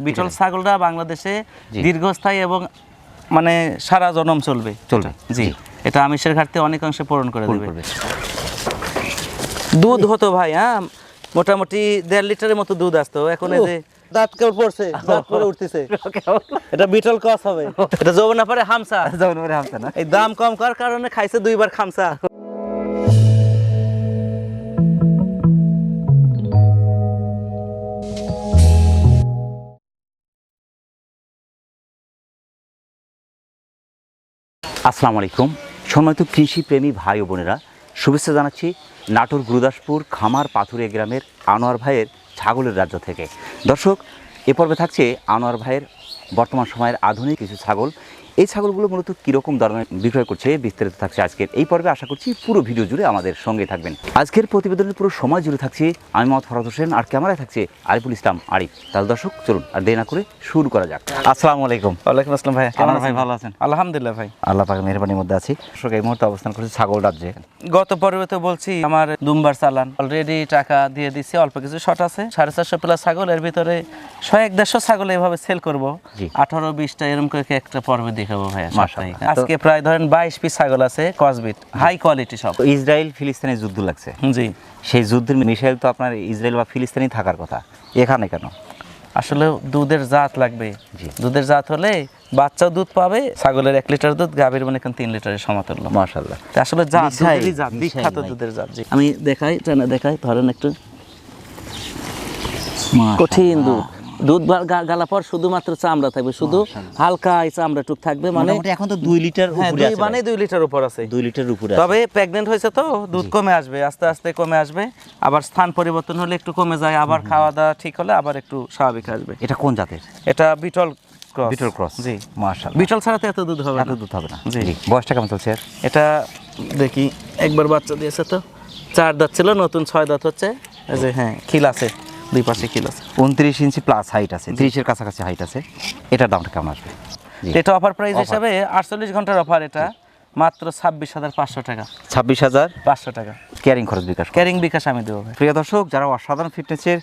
Beetle ছাগলটা বাংলাদেশে দীর্ঘস্থায়ী এবং মানে সারা জনম চলবে। চলবে, জি। এটা আমিষের ঘাটতি অনেকাংশে পূরণ করে দেবে। দুধ হতো ভাই হ্যাঁ? মোটামুটি দেড় লিটারের মতো দুধ আসতো। এখন এই যে দাঁত কেবল পড়ছে দাঁত পরে উঠতেছে। এটা বিটল ক্রস হবে। এটা যৌবনা পরে হামসা যেমন করে হামছে না। এই দাম কম করার কারণে খাইছে দুইবার খামসা আসসালামু আলাইকুম। সম্মানিত কৃষি প্রেমী ভাই ও বোনেরা, শুভেচ্ছা জানাচ্ছি নাটোর গুরুদাসপুর খামার পাথুরে গ্রামের আনোয়ার ভাইয়ের ছাগলের রাজ্য থেকে। দর্শক, এ পর্বে থাকছে আনোয়ার ভাইয়ের বর্তমান সময়ের আধুনিক কিছু ছাগল এই ছাগলগুলো মূলত কীরকম ধরনের বিক্রয় করছে বিস্তারিত থাকছে আজকের এই পর্বে। আশা করছি পুরো ভিডিও জুড়ে আমাদের সঙ্গে থাকবেন। আজকের প্রতিবেদনের পুরো সময় জুড়ে থাকছে আমি মোহাম্মদ ফরাদ হোসেন আর ক্যামেরায় থাকছে আরিফুল ইসলাম আরিফ। তাহলে দর্শক চলুন আর দেরি না করে শুরু করা যাক। আসসালামু আলাইকুম। ওয়ালাইকুম আসসালাম ভাই আনোয়ার ভাই ভালো আছেন? আলহামদুলিল্লাহ ভাই। আল্লাহ পাকের মেহরবানির মধ্যে আছি। দর্শক এই মুহূর্তে অবস্থান করছে ছাগল রাজ্যে। গত পর্বে তো বলছি আমার দুমবার চালান। অলরেডি টাকা দিয়ে দিছি অল্প কিছু শট আছে। সাড়ে চারশো প্লাস ছাগল এর ভিতরে ছয় এক দেড়শো ছাগল এভাবে সেল করব। আঠারো বিশটা এরকম করে একটা পর্বে দেখাবো ভাই আজকে প্রায় ধরেন বাইশ পিস ছাগল আছে কসবিট হাই কোয়ালিটি সব। ইসরায়েল ফিলিস্তিনের যুদ্ধ লাগছে। জি। সেই যুদ্ধের মিসাইল তো আপনার ইসরায়েল বা ফিলিস্তিনি থাকার কথা। এখানে কেন? আসলে দুধের জাত লাগবে। দুধের জাত হলে বাচ্চাও দুধ পাবে ছাগলের এক লিটার দুধ গাভীর মানে এখন তিন লিটারের সমতুল্য। মাশাল্লাহ আসলে জাত জাত বিখ্যাত দুধের জাত জি। আমি দেখাই দেখাই ধরেন একটু কঠিন দুধ। দুধ গালা পর শুধুমাত্র চামড়া থাকবে শুধু হালকা এই চামড়া টুক থাকবে মানে এখন তো দুই লিটার হ্যাঁ দুই মানে দুই লিটার উপর আছে। দুই লিটার উপরে তবে প্রেগনেন্ট হয়েছে তো দুধ কমে আসবে আস্তে আস্তে কমে আসবে আবার স্থান পরিবর্তন হলে একটু কমে যায় আবার খাওয়া দাওয়া ঠিক হলে আবার একটু স্বাভাবিক আসবে। এটা কোন জাতের? এটা বিটল বিটল ক্রস। জি। বিটল ছাড়া তো এত দুধ হবে এত দুধ হবে না। জি। বয়সটা কেমন চলছে এটা দেখি একবার বাচ্চা দিয়েছে তো চার দাঁত ছিল নতুন ছয় দাঁত হচ্ছে যে হ্যাঁ খিল আছে। দুই পাশে খিল আছে? উনত্রিশ ইঞ্চি প্লাস হাইট আছে তিরিশের কাছাকাছি হাইট আছে। এটার দামটা কেমন আসবে? এটা অফার প্রাইস হিসাবে আটচল্লিশ ঘণ্টার অফার এটা মাত্র ছাব্বিশ হাজার পাঁচশো টাকা। ছাব্বিশ হাজার? পাঁচশো টাকা। ক্যারিং খরচ বিকাশ ক্যারিং বিকাশ আমি দেবো প্রিয় দর্শক যারা অসাধারণ ফিটনেসের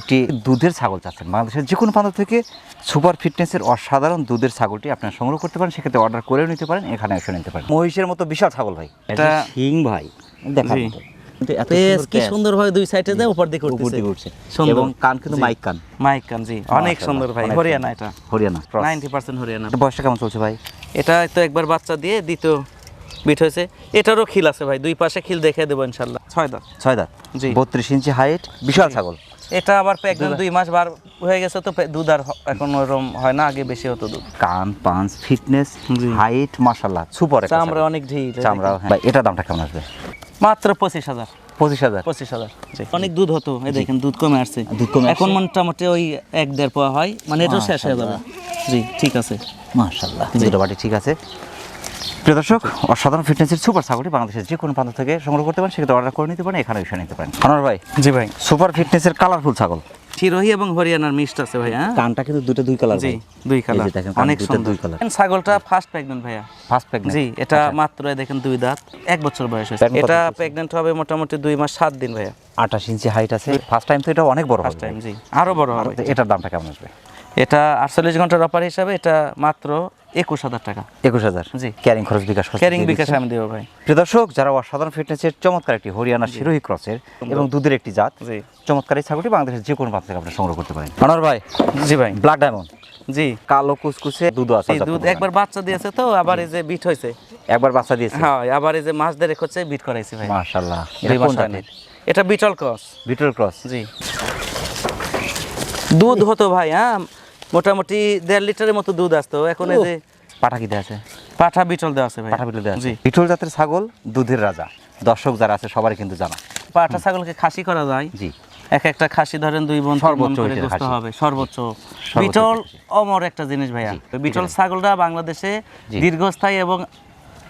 একটি দুধের ছাগল চাচ্ছেন বাংলাদেশের যে কোনো প্রান্ত থেকে সুপার ফিটনেসের অসাধারণ দুধের ছাগলটি আপনারা সংগ্রহ করতে পারেন সেক্ষেত্রে অর্ডার করেও নিতে পারেন এখানে এসে নিতে পারেন। মহিষের মতো বিশাল ছাগল ভাই। এটা সিং ভাই। এত পেস কি পেঁয়াজ, দুই সাইডে দেয় উপর দিকে উপর দিকে উঠছে এবং কান কিন্তু মাইক কান। মাইক কান জি। অনেক সুন্দর ভাই। হরিয়ানা এটা। Haryana. Cross। Ninety percent Haryana. বয়সটা কেমন চলছে ভাই? এটা তো একবার বাচ্চা দিয়ে দ্বিতীয় বিট হয়েছে। এটারও খিল আছে ভাই। দুই পাশে খিল দেখে দেবো ইনশাল্লাহ ছয় দাঁত। ছয় দাঁত। জি। বত্রিশ ইঞ্চি হাইট বিশাল ছাগল। এটা আবার দুই মাস বার হয়ে গেছে তো দুধ আর এখন ওরম হয় না আগে বেশি হতো দুধ। কান পাঞ্চ ফিটনেস। হাইট মাশাল্লাহ সুপার চামড়া অনেক ঢিল চামড়া হ্যাঁ। এটার দামটা কেমন আসবে? মাত্র পঁচিশ হাজার। পঁচিশ হাজার। পঁচিশ হাজার। অনেক দুধ হতো। এই দেখেন দুধ কমে আসছে। দুধ কমে এখন মোটামুটি ওই এক দেড় পাওয়া হয়। মানে এটাও শেষ হয়ে যাবে। জি ঠিক আছে। মাশাল্লাহ দুটো বাটি ঠিক আছে। প্রিয় দর্শক অসাধারণ ফিটনেসের সুপার ছাগলটি বাংলাদেশের যে কোনো প্রান্ত থেকে সংগ্রহ করতে পারেন সেক্ষেত্রে অর্ডার করে নিতে পারেন এখানে এসে নিতে পারেন। আনোয়ার ভাই। জি ভাই। সুপার ফিটনেসের কালারফুল ছাগল। চিরোহি এবং হরিয়ানার মিক্সড আছে ভাই হ্যাঁ? কানটা কিন্তু দুটো দুই কালার জি দুই কালার অনেক সুন্দর। দুই কালার ছাগলটা ফার্স্ট প্রেগন্যান্ট ভাইয়া। ফার্স্ট প্রেগন্যান্ট জি এটা মাত্র দেখেন দুই দাঁত এক বছর বয়স হয়েছে। এটা প্রেগন্যান্ট হবে মোটামুটি দুই মাস সাত দিন ভাইয়া। আঠাশ ইঞ্চি হাইট আছে। ফার্স্ট টাইম তো এটা অনেক বড় ফার্স্ট টাইম জি আরও বড় হবে। এটার দামটা কেমন আসবে? এটা আটচল্লিশ ঘণ্টার অফার হিসাবে এটা মাত্র একুশ হাজার টাকা। একুশ হাজার? জি। ক্যারিং খরচ বিকাশ ক্যারিং বিকাশ আমি দেবো ভাই। প্রিয় দর্শক যারা অসাধারণ ফিটনেসের চমৎকার একটি হরিয়ানা শিরোহী ক্রসের এবং দুধের একটি জাত জি। চমৎকার এই ছাগলটি বাংলাদেশের যে কোনো প্রান্ত থেকে আপনি সংগ্রহ করতে পারেন। আনোয়ার ভাই। জি ভাই। ব্ল্যাক ডায়মন্ড জি। কালো কুচকুচে দুধ আছে দুধ একবার বাচ্চা দিয়েছে তো আবার এই যে বিট হয়েছে। একবার বাচ্চা দিয়েছে। হ্যাঁ আবার এই যে মাছ দেড়েক হচ্ছে বিট করাইছি ভাই। মাশাআল্লাহ। এটা বিটল ক্রস বিটল ক্রস জি। দুধ হতো ভাই হ্যাঁ। মোটামুটি দেড় লিটারের মতো দুধ আসতো। এখন এই যে পাঠা কি আছে। পাঠা বিটল দেওয়া আছে ভাই। পাঠা বিটল দেয়া আছে। বিটল জাতের ছাগল দুধের রাজা। দর্শক যারা আছে সবারই কিন্তু জানা। পাঠা ছাগলকে খাসি করা যায়। জি। এক একটা খাসি ধরেন দুই বোন সর্বোচ্চ। হবে সর্বোচ্চ। বিটল অমর একটা জিনিস ভাইয়া। বিটল ছাগলটা বাংলাদেশে দীর্ঘস্থায়ী এবং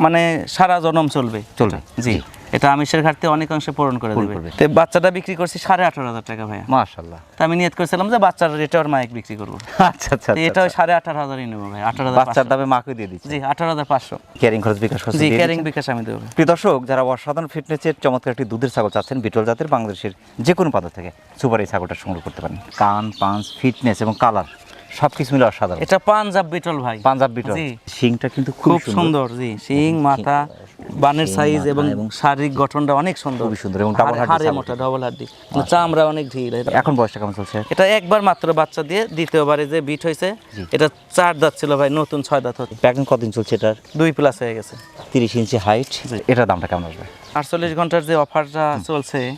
মানে সারা জনম চলবে। চলবে, জি। এটা আমিষের ঘাটতি অনেকাংশে পূরণ করে দেবে। তো বাচ্চাটা বিক্রি করছি সাড়ে আঠারো হাজার টাকা ভাইয়া। মাশাআল্লাহ। তা আমি নিয়ত করেছিলাম যে বাচ্চার রেটে ওর মাইক বিক্রি করব। আচ্ছা আচ্ছা তো এটা ওই সাড়ে আঠারো হাজারই নেব ভাই আঠারো হাজার বাচ্চার দামে মাকে দিয়ে দিচ্ছে। জি আঠারো হাজার পাঁচশো। ক্যারিং খরচ বিকাশ জি ক্যারিং বিকাশ আমি দেবো প্রিয় দর্শক যারা অসাধারণ ফিটনেসের চমৎকার একটি দুধের ছাগল চাচ্ছেন বিটল জাতের বাংলাদেশের যে কোনো প্রান্ত থেকে সুপার এই ছাগলটা সংগ্রহ করতে পারেন। কান পাঞ্চ ফিটনেস এবং কালার সব কিছু মিলে অসাধারণ। এটা পাঞ্জাব বিটল ভাই। পাঞ্জাব বিটল শিংটা কিন্তু খুব সুন্দর। জি। শিং মাথা বানের সাইজ এবং শারীরিক গঠনটা অনেক সুন্দর। খুবই সুন্দর এবং double হাড়ে- হাড়ে মোটা ডবল মানে চামড়া অনেক ঢিল এখন বয়সটা কেমন চলছে? এটা একবার মাত্র বাচ্চা দিয়ে দ্বিতীয়বারে যে বিট হয়েছে এটা চার দাঁত ছিল ভাই নতুন ছয় দাঁত হচ্ছে। প্যাকিং কতদিন চলছে এটার? দুই প্লাস হয়ে গেছে। তিরিশ ইঞ্চি হাইট এটার দামটা কেমন আসবে? আটচল্লিশ ঘণ্টার যে অফারটা চলছে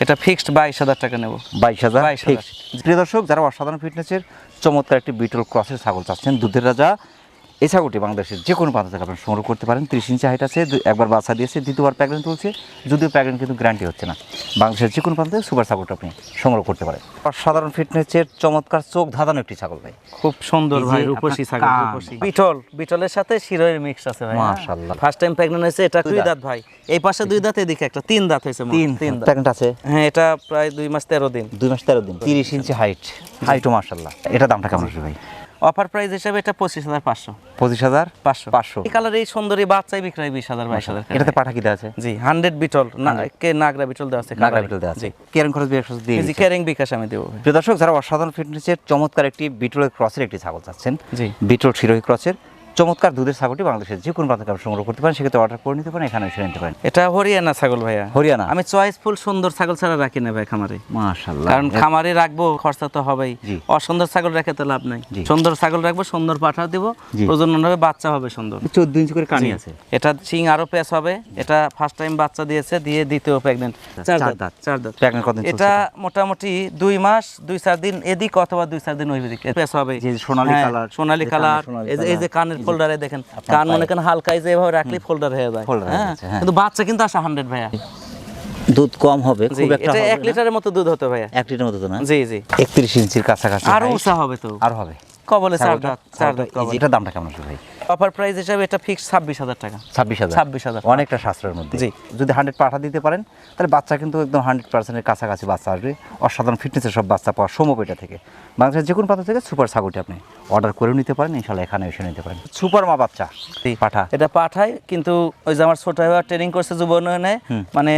এটা ফিক্সড বাইশ হাজার টাকা নেব। বাইশ হাজার 22,000 fixed। প্রিয় দর্শক যারা অসাধারণ ফিটনেসের চমৎকার একটি বিটল ক্রসের ছাগল চাচ্ছেন দুধের রাজা। এই ছাগলটি বাংলাদেশের যে কোনো প্রান্ত থেকে আপনারা সংগ্রহ করতে পারেন। ত্রিশ ইঞ্চি হাইট আছে একবার বাচ্চা দিয়েছে দ্বিতীয়বার প্যাকেট তুলছে যদিও প্যাকেট কিন্তু গ্যারান্টি হচ্ছে না। বাংলাদেশের যে কোনো প্রান্ত থেকে সুপার ছাগলটা আপনি সংগ্রহ করতে পারেন। অসাধারণ ফিটনেসের চমৎকার চোখ ধাঁধানো একটি ছাগল ভাই। খুব সুন্দর ভাই রূপসী ছাগল বিটল বিটলের সাথে শিরোয়ের মিক্স আছে ভাই মাশাআল্লাহ। ফার্স্ট টাইম প্রেগন্যান্ট হয়েছে এটা দুই দাঁত। ভাই। এই পাশে দুই দাঁত এদিকে একটা তিন দাঁত হয়েছে তিন তিন প্যাকেট আছে? হ্যাঁ এটা প্রায় দুই মাস তেরো দিন। দুই মাস তেরো দিন তিরিশ ইঞ্চি হাইট হাইটও মার্শাল্লাহ এটা দামটা কেমন আসবে ভাই? অফার প্রাইস হিসাবে এটা পঁচিশ হাজার পাঁচশো। পঁচিশ হাজার পাঁচশো। পাঁচশো। এই কালার এই সুন্দরী বাচ্চাই বিক্রয় বিশ হাজার বাইশ হাজার এটাতে পাঠা কি দেওয়া আছে? জি হান্ড্রেড বিটল না কে নাগরা বিটল দেওয়া আছে নাগরা বিটল দেওয়া আছে। কেয়ারিং খরচ একশো দিয়ে জি কেয়ারিং বিকাশ আমি দেবো। প্রিয় দর্শক যারা অসাধারণ ফিটনেসের চমৎকার একটি বিটলের ক্রসের একটি ছাগল চাচ্ছেন জি। বিটল শিরোহী ক্রসের চমৎকার দুধের ছাগলটি বাংলাদেশের যে কোনো প্রান্ত আপনি সংগ্রহ করতে পারেন সেক্ষেত্রে অর্ডার করে নিতে পারেন এখানে এসে নিতে পারেন। এটা হরিয়ানা ছাগল ভাইয়া। হরিয়ানা। আমি চয়েসফুল সুন্দর ছাগল ছাড়া রাখি না ভাই খামারে। মাশাল্লাহ কারণ খামারে রাখব খরচা তো হবেই। অসুন্দর ছাগল রেখে তো লাভ নাই। সুন্দর ছাগল রাখব সুন্দর পাঠা দিব। প্রজনন হবে বাচ্চা হবে সুন্দর। চোদ্দ ইঞ্চি করে কানি আছে। এটা সিং আরও পেস হবে। এটা ফার্স্ট টাইম বাচ্চা দিয়েছে দিয়ে দ্বিতীয় প্রেগনেন্ট চার চার দাঁত। চার দাঁত। এটা মোটামুটি দুই মাস দুই চার দিন এদিক অথবা দুই চার দিন ওই দিক। পেস হবে সোনালী কালার, সোনালী কালার এই যে- কানের ফোল্ডারে দেখেন। কান মনে করেন হালকায় যে এভাবে রাখলে ফোল্ডার হয়ে যায়। হ্যাঁ হ্যাঁ। কিন্তু বাচ্চা কিন্তু আসে হান্ড্রেড ভাইয়া। দুধ কম হবে খুব একটা এটা হবে এক লিটারের মতো দুধ হতো ভাইয়া এক লিটার মতো তো না? জি জি। একত্রিশ ইঞ্চির কাছাকাছি আরও। উঁচা হবে তো। আর হবে। কবলে চার দাঁত চার দাঁত এটার দামটা কেমন আসবে ভাই? অফার প্রাইস হিসাবে এটা ফিক্স ছাব্বিশ হাজার টাকা। ছাব্বিশ হাজার। 26,000 অনেকটা সাশ্রয়ের মধ্যে। জি। যদি হান্ড্রেড পাঠা দিতে পারেন তাহলে বাচ্চা কিন্তু একদম হান্ড্রেড পার্সেন্টের কাছাকাছি বাচ্চা আসবে। অসাধারণ ফিটনেসের সব বাচ্চা পাওয়া সম্ভব এটা থেকে। বাংলাদেশের যে কোনো পাতা থেকে সুপার ছাগলটি আপনি অর্ডার করেও নিতে পারেন ইনশাল্লাহ এখানে এসে নিতে পারেন। সুপার মা বাচ্চা। পাঠা। এটা পাঠায় কিন্তু ওই যে আমার ছোট ট্রেনিং করছে যুব উন্নয়নে মানে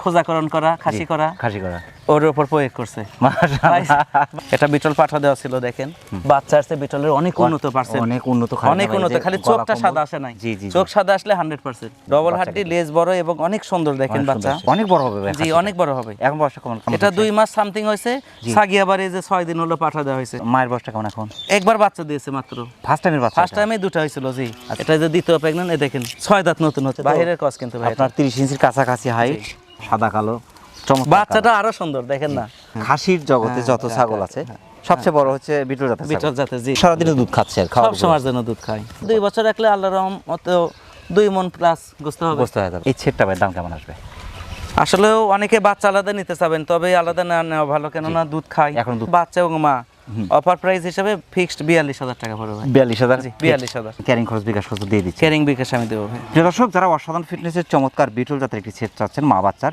খোঁজাকরণ করা খাসি করা। খাসি করা। ওর উপর প্রয়োগ করছে। এটা বিটল পাঠা দেওয়া ছিল দেখেন। বাচ্চা আসছে বিটলের অনেক উন্নত পার্সেন্ট অনেক উন্নত অনেক উন্নত খালি গলা চোখটা সাদা আসে নাই। জি জি চোখ সাদা আসলে হান্ড্রেড পার্সেন্ট ডবল বাচ্চা হাড্ডি লেজ বড় এবং অনেক সুন্দর দেখেন বাচ্চা। অনেক বড় হবে জি অনেক বড় হবে। এখন বয়সটা কেমন? এটা মাস সামথিং হয়েছে। সাগিয়াবারে যে ছয় দিন হলো পাঠা দেওয়া হয়েছে। মায়ের বয়সটা কেমন এখন? একবার বাচ্চা দিয়েছে মাত্র। ফার্স্ট টাইমের বাচ্চা ফার্স্ট টাইমে দুটো হয়েছিল জি। এটা যে দ্বিতীয় প্রেগনেন্ট এ দেখেন ছয় দাঁত নতুন হচ্ছে। বাইরের কস কিন্তু ভাই আপনার তিরিশ ইঞ্চির কাছাকাছি হাইট সাদা কালো বাচ্চাটা আরও সুন্দর দেখেন না। খাসির জগতে যত ছাগল আছে সবচেয়ে বড় হচ্ছে বিটল জাতের বিটল জাতের জি। সারাদিনে দুধ খাচ্ছে আর খাওয়া সময়ের জন্য। দুধ খাই। দুই বছর রাখলে আল্লাহ রহমতে দুই মন প্লাস বুঝতে হবে। বসতে হয় এই ছেটটা ভাই দাম কেমন আসবে? আসলেও অনেকে বাচ্চা আলাদা নিতে চাবেন তবে আলাদা না নেওয়া ভালো কেননা দুধ খাই। এখন বাচ্চা এবং মা। অফার প্রাইস হিসেবে ফিক্সড বিয়াল্লিশ হাজার টাকা পড়বে বিয়াল্লিশ হাজার? জি, 42,000 ক্যারিং খরচ বিকাশ খরচ দিয়ে দিচ্ছে। ক্যারিং বিকাশ আমি দেবো ভাই। দর্শক যারা অসাধারণ ফিটনেসের চমৎকার বিটল জাতের একটি সেট চাচ্ছেন মা বাচ্চার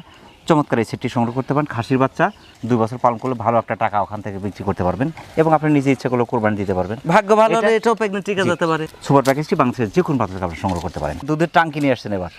চমৎকার এই সেটটি সংগ্রহ করতে পারেন। খাসির বাচ্চা দুই বছর পালন করলে ভালো একটা টাকা ওখান থেকে বিক্রি করতে পারবেন এবং আপনি নিজে ইচ্ছা করলে কোরবানি দিতে পারবেন। ভাগ্য ভালো এটাও প্রেগনেন্ট টিকা যেতে পারে। সুপার প্যাকেজটি বাংলাদেশের যে কোনো পাত্র আপনি সংগ্রহ করতে পারেন। দুধের টাঙ্কি নিয়ে আসছেন এবার।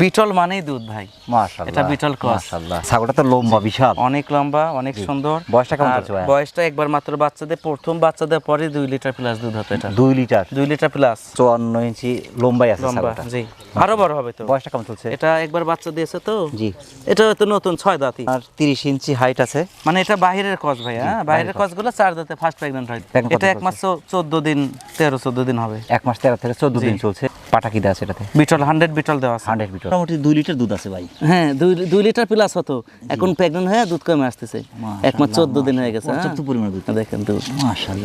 বিটল মানেই দুধ ভাই। মাশাআল্লাহ এটা বিটল ক্রস। মাশাআল্লাহ। ছাগলটা তো লম্বা বিশাল। অনেক লম্বা অনেক সুন্দর। বয়সটা কেমন চলছে ভাইয়া? বয়সটা একবার মাত্র বাচ্চাদের প্রথম বাচ্চাদের পরে দুই লিটার প্লাস দুধ হতো এটা। দুই লিটার? দুই লিটার প্লাস চুয়ান্ন ইঞ্চি লম্বাই আছে ছাগলটা। জি। আরও বড় হবে তো। বয়সটা কেমন চলছে? এটা একবার বাচ্চা দিয়েছে তো। জি। এটা হয়তো নতুন ছয় দাঁতই। আর তিরিশ ইঞ্চি হাইট আছে। মানে এটা বাহিরের কস ভাই হ্যাঁ? বাইরের কসগুলো চার দাঁতে ফার্স্ট প্রেগনেন্ট হয়। এটা এক মাস চোদ্দ দিন তেরো চোদ্দ দিন হবে। এক মাস তেরো থেকে চোদ্দ দিন চলছে। পাটা কি দেওয়া আছে এটাতে? বিটল হান্ড্রেড বিটল দেওয়া আছে। Hundred litre. মোটামুটি দুই লিটার দুধ আছে ভাই। হ্যাঁ দুই দুই লিটার প্লাস হতো। এখন প্রেগনেন্ট হয়ে দুধ কমে আসতেছে। এক মাস চোদ্দ দিন হয়ে গেছে? পর্যাপ্ত পরিমাণে দুধ। দেখেন দুধ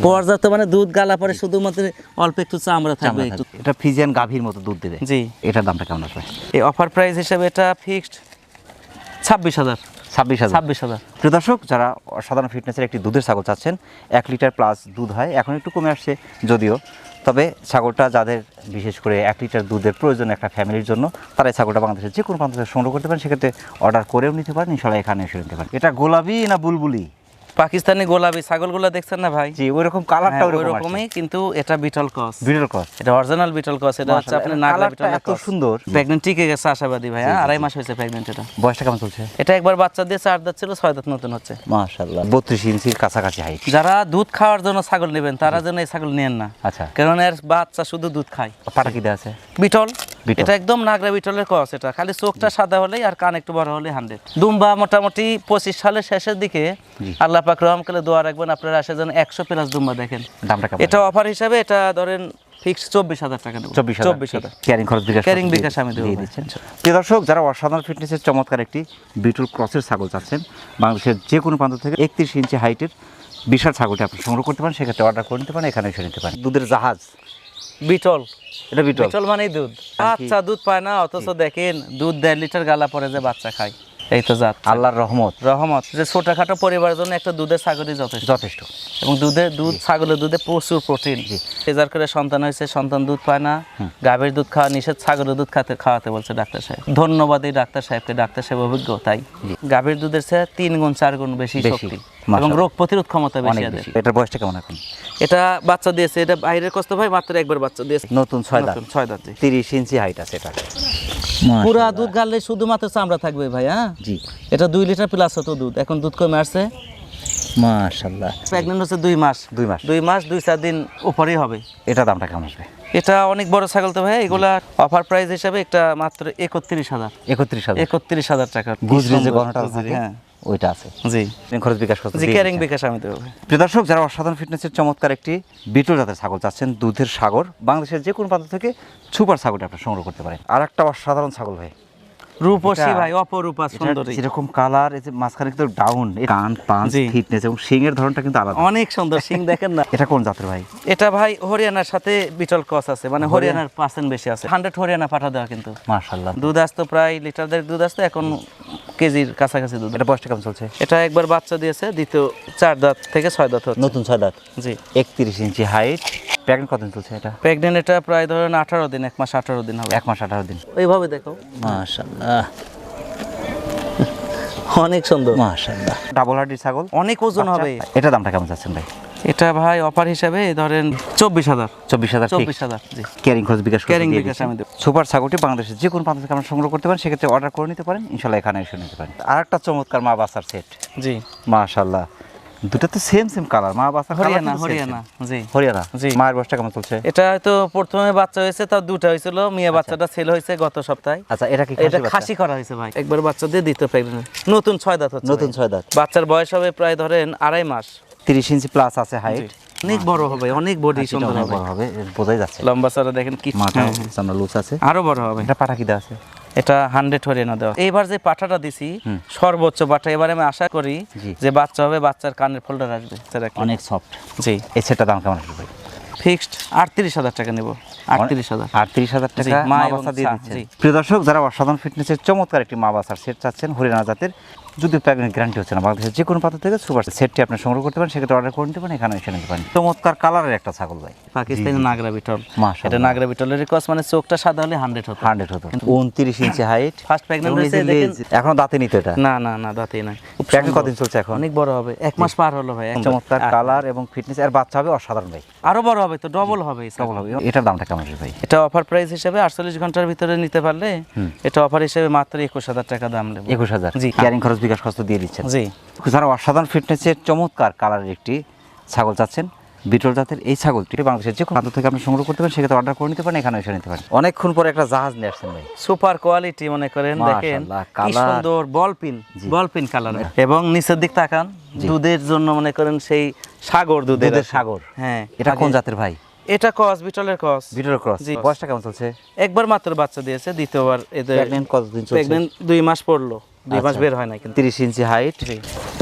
পর্যাপ্ত মানে দুধ গালা পরে শুধুমাত্র অল্প একটু চামড়া থাকবে একটু এটা ফিজিয়ান গাভীর মতো দুধ দেবে। জি। এটার দামটা কেমন আসবে? এই অফার প্রাইস হিসেবে এটা ফিক্সড ছাব্বিশ হাজার। ছাব্বিশ হাজার। ছাব্বিশ হাজার। প্রিয় দর্শক যারা সাধারণ ফিটনেসের একটি দুধের ছাগল চাচ্ছেন এক লিটার প্লাস দুধ হয় এখন একটু কমে আসছে যদিও। তবে ছাগলটা যাদের বিশেষ করে এক লিটার দুধের প্রয়োজন একটা ফ্যামিলির জন্য তারা এই ছাগলটা বাংলাদেশের যে কোনো প্রান্ত সংগ্রহ করতে পারেন সেক্ষেত্রে অর্ডার করেও নিতে পারেন ইনশাল্লাহ এখানে এসে নিতে পারেন। এটা গোলাপি না বুলবুলি? পাকিস্তানি গোলাপি ছাগলগুলো দেখছেন না ভাই? জি ওইরকম কালারটা হ্যাঁ, ওই রকমই কিন্তু এটা বিটল কস ভিডিওর কস এটা অরিজিনাল বিটল কস এটা হচ্ছে আপনার নাগরা কালারটা বিটল এত সুন্দর। প্রেগনেন্ট টিকে গেছে আশাবাদী ভাই হ্যাঁ, আড়াই মাস হয়েছে প্রেগনেন্ট এটা। বয়সটা কেমন চলছে? এটা একবার বাচ্চা দিয়ে চার দাঁত ছিল ছয় দাঁত নতুন হচ্ছে। মাশাআল্লাহ বত্রিশ ইঞ্চির কাছাকাছি হাইট যারা দুধ খাওয়ার জন্য ছাগল নেবেন তারা যেন এই ছাগল নেন না। আচ্ছা। কারণ এর বাচ্চা শুধু দুধ খায়। পাটা কি দেওয়া আছে? বিটল বিটল। এটা একদম নাগরা বিটলের কস এটা। খালি চোখটা সাদা হলেই আর কান একটু বড় হলে হান্ড্রেড দুম্বা মোটামুটি পঁচিশ সালের শেষের দিকে আল্লাহ পাক রহম করে দোয়া রাখবেন আপনারা আসে যেন একশো প্লাস দুম্বা দেখেন। এটা অফার হিসাবে এটা ধরেন ফিক্স চব্বিশ হাজার টাকা দেবো। চব্বিশ চব্বিশ হাজার। ক্যারিং খরচ বিকাশ Carrying বিকাশ আমি দিয়ে দিচ্ছেন। প্রিয় দর্শক যারা অসাধারণ ফিটনেসের চমৎকার একটি বিটুল ক্রসের ছাগল চাচ্ছেন বাংলাদেশের যে কোনো প্রান্ত থেকে একত্রিশ ইঞ্চি হাইটের বিশাল ছাগলটি আপনি সংগ্রহ করতে পারেন সেক্ষেত্রে অর্ডার করে নিতে পারেন এখানে এসে নিতে পারেন। দুধের জাহাজ। বিটল। এটা বিটল? বিটল মানেই দুধ। বাচ্চা দুধ পায় না অথচ দেখেন দুধ দেড় লিটার গালা পরে যে বাচ্চা খায়। এই তো জাত আল্লাহর রহমত। রহমত যে ছোটখাটো পরিবারের জন্য একটা দুধের ছাগলই যথেষ্ট। যথেষ্ট। এবং দুধে দুধ ছাগলের দুধে প্রচুর প্রোটিন। রেজার করে সন্তান হয়েছে সন্তান দুধ পায় না। গাভীর দুধ খাওয়া নিষেধ ছাগলের দুধ খাতে খাওয়াতে বলছে ডাক্তার সাহেব। ধন্যবাদ এই ডাক্তার সাহেবকে ডাক্তার সাহেব অভিজ্ঞ তাই। গাভীর দুধের চেয়ে তিন গুণ চার গুণ বেশি শক্তি। এবং রোগ প্রতিরোধ ক্ষমতা বেশি এটার বয়সটা কেমন এখন? এটা বাচ্চা দিয়েছে এটা বাইরের কষ্ট ভাই মাত্র একবার বাচ্চা দিয়েছে। নতুন ছয় দাঁত। ছয় দাঁত তিরিশ ইঞ্চি হাইট আছে এটা। পুরা দুধ গাললে শুধুমাত্র চামড়া থাকবে ভাই হ্যাঁ? জি। এটা দুই লিটার প্লাস হতো দুধ। এখন দুধ কমে আসছে। মাশাল্লাহ প্রেগনেন্ট হচ্ছে দুই মাস। দুই মাস। দুই মাস দুই চার দিন উপরেই হবে। এটা দামটা কেমন আসবে? এটা অনেক বড় ছাগল তো ভাই এগুলা অফার প্রাইস হিসাবে একটা মাত্র একত্রিশ হাজার। একত্রিশ হাজার। একত্রিশ হাজার টাকা। গুজরি যে গহনাটা হ্যাঁ। ওইটা আছে। জি। খরচ বিকাশ জি ক্যারিং বিকাশ আমি প্রিয় দর্শক যারা অসাধারণ ফিটনেসের চমৎকার একটি বিটল জাতের ছাগল চাচ্ছেন দুধের সাগর বাংলাদেশের যে কোনো প্রান্ত থেকে সুপার ছাগলটা আপনার সংগ্রহ করতে পারেন। আর একটা অসাধারণ ছাগল ভাই। রূপসী ভাই অপরূপা সুন্দরী। যেরকম কালার এই যে মাঝখানে কিন্তু ডাউন কান পাঁচ। ফিটনেস এবং শিংয়ের ধরনটা কিন্তু আলাদা। অনেক সুন্দর সিং দেখেন না। এটা কোন জাতের ভাই? এটা ভাই হরিয়ানার সাথে বিটল ক্রস আছে মানে হরিয়ানার পার্সেন্ট বেশি আছে। হান্ড্রেড হরিয়ানা পাঠা দেওয়া কিন্তু। মাশাল্লাহ দুধ আসতো প্রায় লিটার দেড় দুধ আসতো এখন কেজির কাছাকাছি দুধ। এটা বয়সটা কেমন চলছে? এটা একবার বাচ্চা দিয়েছে দ্বিতীয় চার দাঁত থেকে ছয় দাঁত হচ্ছে। নতুন ছয় দাঁত? জি। একত্রিশ ইঞ্চি হাইট কতদিন চলছে এটা? প্রেগনেন্ট এটা প্রায় ধরেন আঠারো দিন এক মাস আঠারো দিন হবে। এক মাস আঠারো দিন। এইভাবে দেখো। মাশাল্লাহ অনেক সুন্দর। মাশাল্লাহ ডাবল হার্ডি ছাগল? অনেক ওজন হবে। এটা দামটা কেমন চাচ্ছেন ভাই? এটা ভাই অফার হিসাবে ধরেন চব্বিশ হাজার। চব্বিশ হাজার চব্বিশ হাজার ক্যারিং খরচ বিকাশ দিয়ে বিকাশ আমি সুপার ছাগলটি বাংলাদেশের যে কোনো আপনারা সংগ্রহ করতে পারেন সেক্ষেত্রে অর্ডার করে নিতে পারেন ইনশাল্লাহ এখানে এসে নিতে পারেন। আর একটা চমৎকার মা বাসার সেট জি। মাশাল্লাহ দুটো তো সেম সেম কালার মা বাসা হরিয়ানা হরিয়ানা জি। হরিয়ানা জি। মায়ের বয়সটা কেমন চলছে? এটা হয়তো প্রথমে বাচ্চা হয়েছে তার দুটা হয়েছিল মেয়ে বাচ্চাটা ছেলে হয়েছে গত সপ্তাহে। আচ্ছা এটা কি এটা খাসি করা হয়েছে ভাই। একবার বাচ্চা দিয়ে দিতে প্রেগনেন্ট নতুন ছয় দাঁত হচ্ছে নতুন ছয় দাঁত। বাচ্চার বয়স হবে প্রায় ধরেন আড়াই মাস। তিরিশ ইঞ্চি প্লাস আছে হাইট অনেক বড় হবে অনেক বডি সুন্দর হবে। বড় হবে বোঝাই যাচ্ছে। লম্বা চড়া দেখেন কি মাথা হ্যাঁ, হ্যাঁ। লুজ আছে। আরও বড় হবে। এটা পাটা কি আছে? এটা হান্ড্রেড হরিয়ানা দেওয়া এইবার যে পাঠাটা দিছি সর্বোচ্চ পাঠা এবার আমি আশা করি যে বাচ্চা হবে বাচ্চার কানের ফোল্ডার আসবে অনেক সফট জি। এই সেটটা দাম কেমন আসবে ফিক্সড আটত্রিশ হাজার টাকা নেব আটত্রিশ হাজার। আটত্রিশ হাজার টাকা জি, মা মা বাসা দিয়ে দিচ্ছে প্রিয় দর্শক যারা অসাধারণ ফিটনেসের চমৎকার একটি মা বাসার সেট চাচ্ছেন হরিয়ানা জাতের যদি প্যাকেট গ্যারান্টি হচ্ছে না বাংলাদেশের যে কোনো পাত্র থেকে সুপার সেটটি আপনি সংগ্রহ করতে পারেন সেক্ষেত্রে অর্ডার করে নিতে পারেন এখানে এসে নিতে পারেন। চমৎকার কালারের একটা ছাগল ভাই। পাকিস্তানি নাগরা বিটল। এটা নাগরা বিটলের রিকোয়েস্ট মানে চোখটা সাদা হলে হান্ড্রেড হতো। হান্ড্রেড হতো। উনত্রিশ ইঞ্চি হাইট ফার্স্ট প্রেগনেন্ট হয়েছে এখনও দাঁতে নিত এটা? না না না নাই। খুব প্যাকেট কদিন চলছে এখন? অনেক বড় হবে। এক মাস পার হলো ভাই চমৎকার কালার এবং ফিটনেস আর বাচ্চা হবে অসাধারণ ভাই। আরও বড় হবে তো ডবল হবে ডবল হবে। এটার দামটা কেমন ভাই? এটা অফার প্রাইস হিসেবে আটচল্লিশ ঘণ্টার ভিতরে নিতে পারলে এটা অফার হিসেবে মাত্র একুশ হাজার টাকা দাম নেব। একুশ হাজার। জি। ক্যারিং খরচ বিকাশ খরচ দিয়ে দিচ্ছেন। জি। যারা অসাধারণ ফিটনেসের চমৎকার কালারের একটি ছাগল চাচ্ছেন। বিটল জাতের এই ছাগলটি বাংলাদেশের যে কোনো থেকে আপনি সংগ্রহ করতে পারেন সেক্ষেত্রে অর্ডার করে নিতে পারেন এখানে এসে নিতে পারেন। অনেকক্ষণ পরে একটা জাহাজ নিয়ে আসছেন ভাই। সুপার কোয়ালিটি মনে করেন দেখেন। কি সুন্দর ball pin ball pin colour এবং নিচের দিক তাকান দুধের জন্য মনে করেন সেই সাগর দুধের সাগর। হ্যাঁ এটা কোন জাতের ভাই? এটা কস বিটলের কস বিটল ক্রস জি। বয়সটা কেমন চলছে? একবার মাত্র বাচ্চা দিয়েছে দ্বিতীয়বার এদের প্রেগনেন্ট কতদিন চলছে? প্রেগনেন্ট দুই মাস পড়ল। দুই মাস আচ্ছা। বের হয় না কিন্তু। তিরিশ ইঞ্চি হাইট।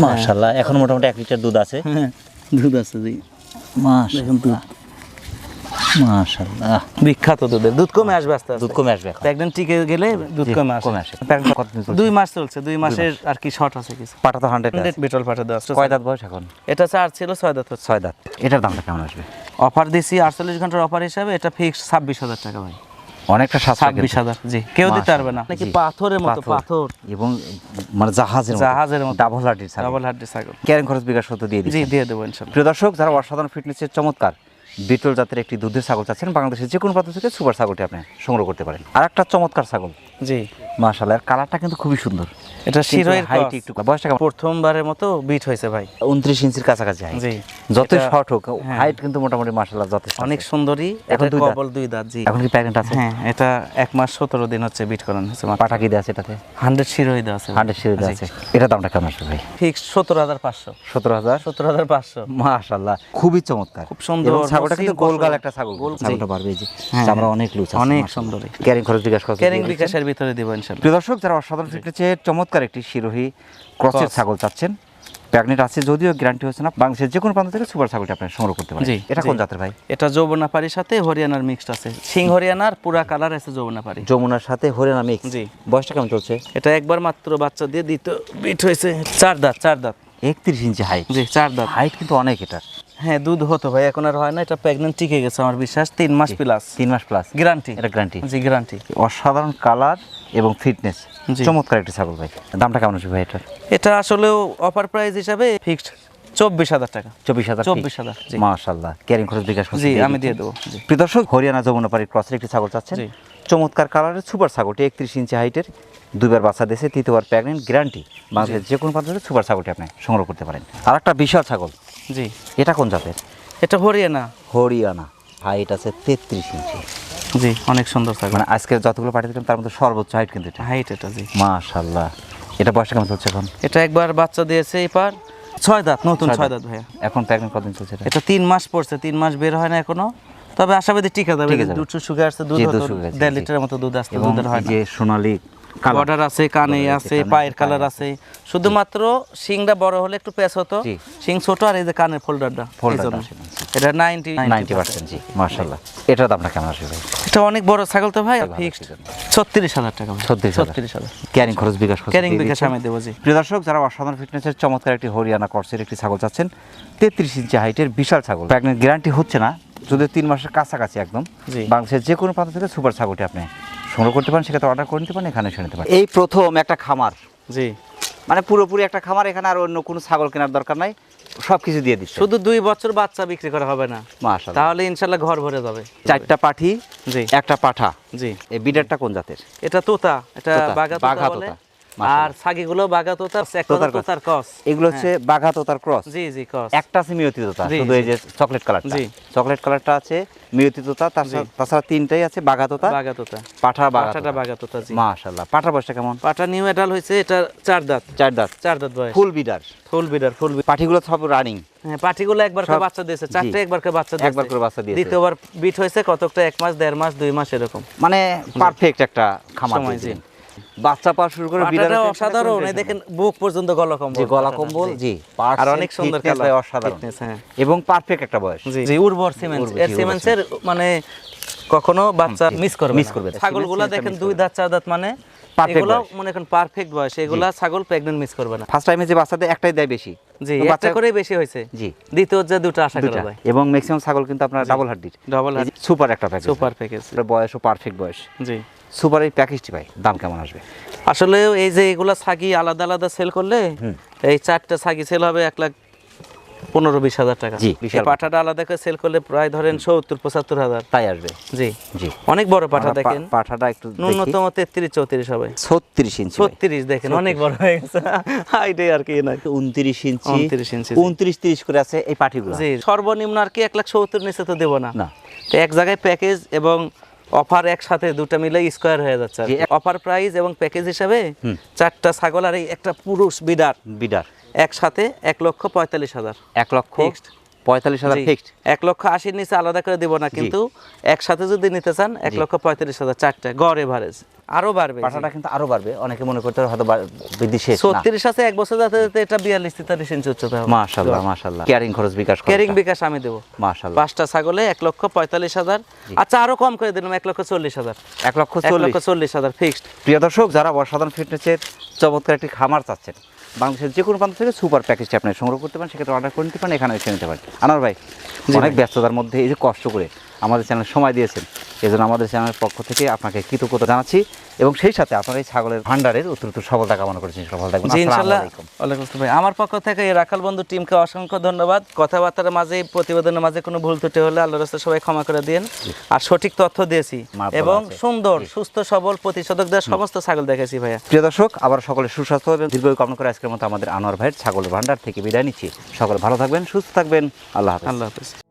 মাশাল্লাহ এখন মোটামুটি এক লিটার দুধ আছে। দুধ আছে জি। মাশাল্লাহ বিখ্যাত দুধের। দুধ কমে আসবে আস্তে দুধ কমে আসবে প্রেগনেন্ট টিকে গেলে দুধ জি, কমে আসে। কমে আসে। প্রেগনেন্ট কতদিন চলছে। দুই মাস চলছে। দুই মাসের আর কি শর্ট আছে কিছু। পাটা তো হান্ড্রেড হান্ড্রেড বিটল পাঠা দেওয়া কয় দাঁত বয়স এখন। এটা চার ছিল ছয় দাঁত ছয় দাঁত। এটার দামটা কেমন আসবে? অফার দিছি আটচল্লিশ ঘণ্টার অফার হিসাবে। এটা ফিক্স ছাব্বিশ হাজার টাকা ভাই। অনেকটা ছাব্বিশ। হাজার জি। কেউ দিতে পারবে না। নাকি পাথরের মতো পাথর এবং মানে জাহাজের জাহাজের মতো। ডাবল হার্ডির ডাবল হাড্ডি ছাগল। ক্যারিং খরচ বিকাশ হতো দিয়ে দিই দিয়ে দেবো ইনশাল্লাহ। প্রিয় দর্শক যারা অসাধারণ ফিটনেসের চমৎকার বিটল জাতের একটি দুধের ছাগল চাচ্ছেন বাংলাদেশের যে কোনো প্রান্ত থেকে সুপার ছাগলটি আপনি সংগ্রহ করতে পারেন। আর একটা চমৎকার ছাগল। জি। মাশাল্লাহ কালারটা কিন্তু খুবই সুন্দর। এটা শিরোয়ের হাইট একটু বয়সটা কেমন প্রথমবার মতো বিট হয়েছে ভাই। উনত্রিশ ইঞ্চির কাছাকাছি হাইট জি। যতই শর্ট হোক হ্যাঁ। হাইট কিন্তু মোটামুটি মাশাল্লাহ যথেষ্ট অনেক সুন্দরী এখন দুই কবল দুই দাঁত জি। এখন কি আছে? হ্যাঁ এটা এক মাস সতেরো দিন হচ্ছে বিট করানো হয়েছে পাঠা কি দেওয়া আছে এটাতে? হান্ড্রেড শিরোই দেওয়া আছে হান্ড্রেড আছে। এটা দামটা কেমন আসবে ভাই? ফিক্স সতেরো হাজার পাঁচশো। সতেরো হাজার? সতেরো হাজার পাঁচশো। মাশাল্লাহ খুবই চমৎকার। খুব সুন্দর, ছাগলটা কিন্তু গোলগাল একটা ছাগল। গোল-। ছাগলটা পারবে যে। হ্যাঁ, আমরা অনেক লুচ আছে, অনেক মাশাআল্লাহ। সুন্দরী। ক্যারিং খরচ বিকাশ ক্যারিং বিকাশের ভিতরে দিব ইনশাল্লাহ প্রিয় দর্শক যারা অসাধারণ ফিটনেসের চমৎকার একটি শিরোহী ক্রসের ছাগল চাচ্ছেন। প্রেগনেন্ট আছে যদিও গ্যারান্টি হচ্ছে না বাংলাদেশের যে কোনো প্রান্ত থেকে সুপার ছাগলটি আপনি সংগ্রহ করতে পারেন। এটা। কোন জাতের ভাই? এটা যৌবনাপাড়ির সাথে হরিয়ানার মিক্সড আছে। সিং হরিয়ানার পুরা কালার আছে যৌবনাপাড়ি যমুনার সাথে হরিয়ানা মিক্স জি। বয়সটা কেমন চলছে? এটা একবার মাত্র বাচ্চা দিয়ে দ্বিতীয় বিট হয়েছে চার দাঁত চার দাঁত। একত্রিশ ইঞ্চি হাইট জি চার দাঁত। হাইট কিন্তু অনেক এটা হ্যাঁ দুধ হতো ভাই এখন আর হয় না এটা প্রেগনেন্ট টিকে গেছে আমার বিশ্বাস তিন মাস প্লাস তিন মাস প্লাস গ্যারান্টি এটা গ্যারান্টি জি গ্যারান্টি অসাধারণ কালার এবং ফিটনেস। চমৎকার একটি ছাগল ভাই। দামটা কেমন আছে ভাই এটা এটা আসলেও অফার প্রাইস হিসাবে ফিক্সড চব্বিশ হাজার টাকা। চব্বিশ হাজার চব্বিশ হাজার মাশাল্লাহ ক্যারিং খরচ বিকাশ জি দিয়ে আমি দিয়ে দেবো হরিয়ানা যমুনাপাড়ির ক্রসের একটি ছাগল চাচ্ছেন। চমৎকার কালারের সুপার ছাগলটি একত্রিশ ইঞ্চি হাইটের দুইবার বাচ্চা দিয়েছে তৃতীয়বার প্রেগনেন্ট গ্যারান্টি বাংলাদেশের যে কোনো থেকে সুপার ছাগলটি আপনি সংগ্রহ করতে পারেন। আর একটা বিশাল ছাগল জি। এটা কোন জাতের? এটা হরিয়ানা। হরিয়ানা। হাইট আছে তেত্রিশ ইঞ্চি। জি অনেক সুন্দর ছাগল। মানে আজকের যতগুলো পাঠিয়েছিলাম তার মধ্যে সর্বোচ্চ হাইট কিন্তু এটা। হাইট এটা জি। মাশাল্লাহ এটা বয়সটা কেমন চলছে এখন? এটা একবার বাচ্চা দিয়েছে এবার ছয় দাঁত নতুন ছয় দাঁত। ভাইয়া। এখন প্রেগনেন্ট কতদিন চলছে এটা? তিন মাস পড়ছে তিন মাস বের হয় না এখনও। তবে আশাবাদী টিকা যাবে। দুধ শুকিয়ে আসছে দুধ দেড়। লিটারের মতো দুধ আসছে দুধের হয় যে সোনালি বর্ডার আছে কানে আছে, পায়ের কালার আছে। শুধুমাত্র শিংটা বড় হলে একটু পেঁচ হতো। শিং ছোট আর এই যে কানের ফোল্ডারটা এটা নাইনটি নাইনটি পার্সেন্ট জি মাশাল্লাহ এটার দামটা কেমন আসবে ভাই? এটা অনেক বড় ছাগল তো ভাই ফিক্সড। ছত্রিশ হাজার টাকা 36,000 ছত্রিশ হাজার। ক্যারিং খরচ বিকাশ ক্যারিং বিকাশ আমি দেবো জি। প্রিয় দর্শক যারা অসাধারণ ফিটনেসের চমৎকার একটি হরিয়ানা কর্সের একটি ছাগল চাচ্ছেন তেত্রিশ ইঞ্চি হাইটের বিশাল ছাগল। প্রেগনেন্ট গ্যারান্টি হচ্ছে না যদি তিন মাসের কাছাকাছি একদম। বাংলাদেশের যে কোনো প্রান্ত থেকে সুপার ছাগলটি আপনি সংগ্রহ করতে পারেন সেক্ষেত্রে অর্ডার করে নিতে পারেন এখানে এসে নিতে পারেন। এই প্রথম একটা খামার। জি। মানে পুরোপুরি একটা খামার এখানে আর অন্য কোনো ছাগল কেনার দরকার নাই। সব কিছু দিয়ে দিচ্ছে। শুধু দুই বছর বাচ্চা বিক্রি করা হবে না। মাশাআল্লাহ। তাহলে ইনশাল্লাহ ঘর ভরে যাবে। চারটা পাঠি জি। একটা পাঠা। জি। এই বিডারটা কোন জাতের? এটা তোতা। এটা বাঘা তোতা। আর ছাগিগুলো বাগা তোতা তোতার ক্রস। এগুলো হচ্ছে বাঘা তোতার ক্রস জি জি কস একটা আছে মিয়তি তোতা শুধু এই যে চকলেট কালারটা চকলেট কালারটা আছে মিয়তি তোতা তাছাড়া তাছাড়া তিনটাই আছে বাঘা তোতা। বাগা তোতা। পাঠা পাঠাটা বাগা তোতা জি। মাশাআল্লাহ। পাঠার বয়সটা কেমন? পাটা নিউ এডাল হয়েছে এটা চার দাঁত। চার দাঁত। চার দাঁত বয়স। ফুল বিডার ফুল বিডার ফুল সব রানিং হ্যাঁ পাটিগুলো একবার করে বাচ্চা দিয়েছে চারটে একবার করে বাচ্চা দিয়েছে। একবার করে বাচ্চা দিয়েছে। দ্বিতীয়বার বিট হয়েছে কতকটা এক মাস দেড় মাস দুই মাস এরকম। মানে পারফেক্ট একটা খামার। বাচ্চা পাওয়া শুরু করে বিড়ালের অসাধারণ এই দেখেন বুক পর্যন্ত গলা কম্বল যে গলা কম্বল জি। জি আর অনেক সুন্দর কালার। অসাধারণ। হ্যাঁ। এবং পারফেক্ট একটা বয়স। জি। জি উর্বর সিমেন্ট এর জি, উর্বর মানে কখনো বাচ্চা মিস করবে না। করবে ছাগলগুলা দেখেন দুই দাঁত চার দাঁত মানে এগুলো মনে করেন পারফেক্ট বয়স। এগুলা ছাগল প্রেগনেন্ট মিস করবে না। ফার্স্ট টাইমে যে বাচ্চাদের একটাই দেয় বেশি। জি বাচ্চা- করেই বেশি হয়েছে। জি। দ্বিতীয় যে দুটো আশা করা যায়। এবং ম্যাক্সিমাম ছাগল কিন্তু আপনার ডাবল হাড্ডির ডবল সুপার একটা প্যাকেজ সুপার প্যাকেজ বয়সও পারফেক্ট বয়স। জি। সুপার এই প্যাকেজটি ভাই দাম কেমন আসবে? আসলে এই যে এগুলা ছাগি আলাদা আলাদা সেল করলে এই চারটা ছাগি সেল হবে এক লাখ পনেরো বিশ হাজার টাকা। জি। পাঠাটা আলাদা করে সেল করলে প্রায় ধরেন সত্তর পঁচাত্তর হাজার। তাই আসবে? জি। জি। অনেক বড় পাঠা দেখেন। পাঠাটা একটু ন্যূনতম তেত্রিশ চৌত্রিশ হবে। ছত্রিশ ইঞ্চি ছত্রিশ দেখেন অনেক বড় হয়ে গেছে। হাইটাই আর কি নাই উনত্রিশ ইঞ্চি। 29 ইঞ্চি, উনত্রিশ তিরিশ করে আছে এই পাঠিগুলো। জি সর্বনিম্ন আর কি এক লাখ সত্তর নিচে তো দেবো না। না। এক জায়গায় প্যাকেজ এবং অফার একসাথে দুটা মিলে স্কোয়ার হয়ে যাচ্ছে অফার প্রাইস এবং প্যাকেজ হিসাবে চারটা ছাগল আর এই একটা পুরুষ বিডার। বিডার। একসাথে এক লক্ষ পঁয়তাল্লিশ হাজার। এক লক্ষ। পঁয়তাল্লিশ হাজার ফিক্সড এক লক্ষ আশির নিচে আলাদা করে দিব না কিন্তু একসাথে যদি নিতে চান এক লক্ষ পঁয়তাল্লিশ হাজার চারটা গড় এভারেজ আরও বাড়বে পাঠাটা কিন্তু আরও বাড়বে অনেকে মনে করতে হয়তো বৃদ্ধি শেষ ছত্রিশ আছে এক বছর যাতে যাতে এটা বিয়াল্লিশ তেতাল্লিশ ইঞ্চি উচ্চতা হবে। মাশাল্লাহ মাশাল্লাহ ক্যারিং খরচ বিকাশ ক্যারিং বিকাশ আমি দেবো। মাশাল্লাহ পাঁচটা ছাগলে এক লক্ষ পঁয়তাল্লিশ হাজার। আচ্ছা আরও কম করে দিলাম এক লক্ষ চল্লিশ হাজার। এক লক্ষ লক্ষ চল্লিশ। হাজার ফিক্সড প্রিয় দর্শক যারা অসাধারণ ফিটনেসের চমৎকার একটি খামার চাচ্ছেন বাংলাদেশের যে কোনো প্রান্ত থেকে সুপার প্যাকেজটি আপনি সংগ্রহ করতে পারেন সেক্ষেত্রে অর্ডার করে নিতে পারেন এখানে এসে নিতে পারেন। আনার ভাই অনেক ব্যস্ততার মধ্যে এই যে কষ্ট করে আমাদের চ্যানেল সময় দিয়েছেন। এজন্য আমাদের চ্যানেলের পক্ষ থেকে আপনাকে কৃতজ্ঞতা জানাচ্ছি এবং সেই সাথে আপনার এই ছাগলের ভান্ডারের উত্তরোত্তর সফলতা কামনা করেছি ভাই। আমার পক্ষ থেকে এই রাখাল বন্ধু টিমকে অসংখ্য ধন্যবাদ। কথাবার্তার মাঝে প্রতিবেদনের মাঝে কোনো ভুল ত্রুটি হলে আল্লাহ রাস্তায় সবাই ক্ষমা করে দিন আর সঠিক তথ্য দিয়েছি এবং সুন্দর সুস্থ সবল প্রতিষেধক দেওয়া সমস্ত ছাগল দেখেছি ভাইয়া। প্রিয় দর্শক আবার সকলে সুস্বাস্থ্য এবং দীর্ঘায়ু কামনা করে আজকের মতো আমাদের আনোয়ার ভাইয়ের ছাগলের ভান্ডার থেকে বিদায় নিচ্ছি। সকলে ভালো থাকবেন সুস্থ থাকবেন। আল্লাহ আল্লাহ হাফিজ।